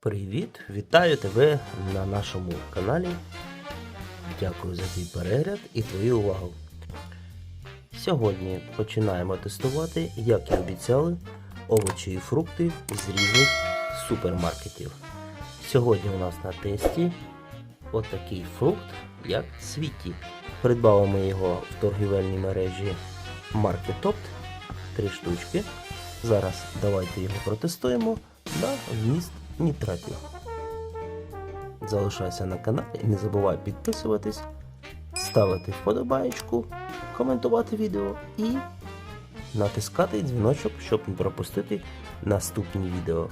Привіт! Вітаю тебе на нашому каналі. Дякую за твій перегляд і твою увагу. Сьогодні починаємо тестувати, як і обіцяли, овочі і фрукти з різних супермаркетів. Сьогодні у нас на тесті отакий фрукт, як світі. Придбали ми його в торгівельній мережі Marketopt. Три штучки. Зараз давайте його протестуємо на вміст нітратів. Залишайся на каналі не забувай підписуватись, ставити вподобаєчку, коментувати відео і натискати дзвіночок, щоб не пропустити наступні відео.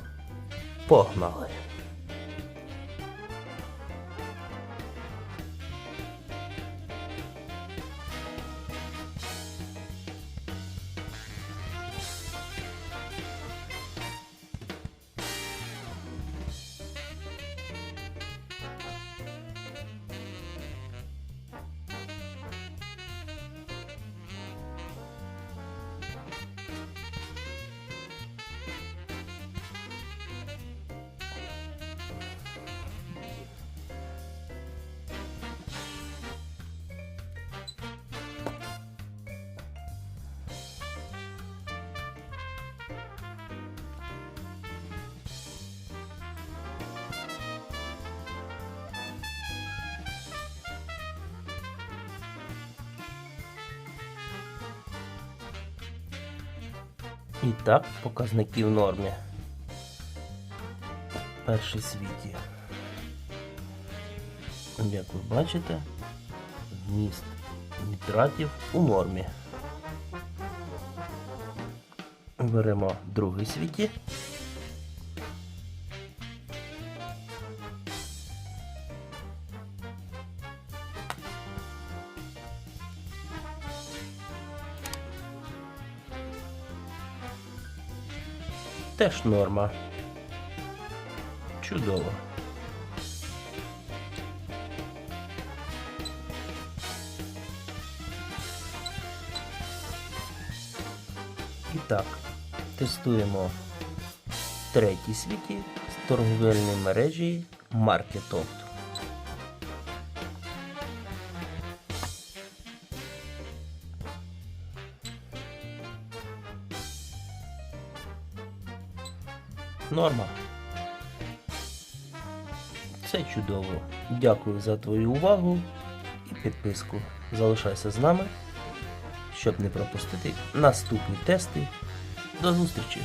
Погнали! І так, показники в нормі. Перший світі. Як ви бачите, вміст нітратів у нормі. Беремо другий світі. Теж норма. Чудово. І так, тестуємо третій світі з торговельної мережі Marketopt. Норма. Це чудово. Дякую за твою увагу і підписку. Залишайся з нами, щоб не пропустити наступні тести. До зустрічі!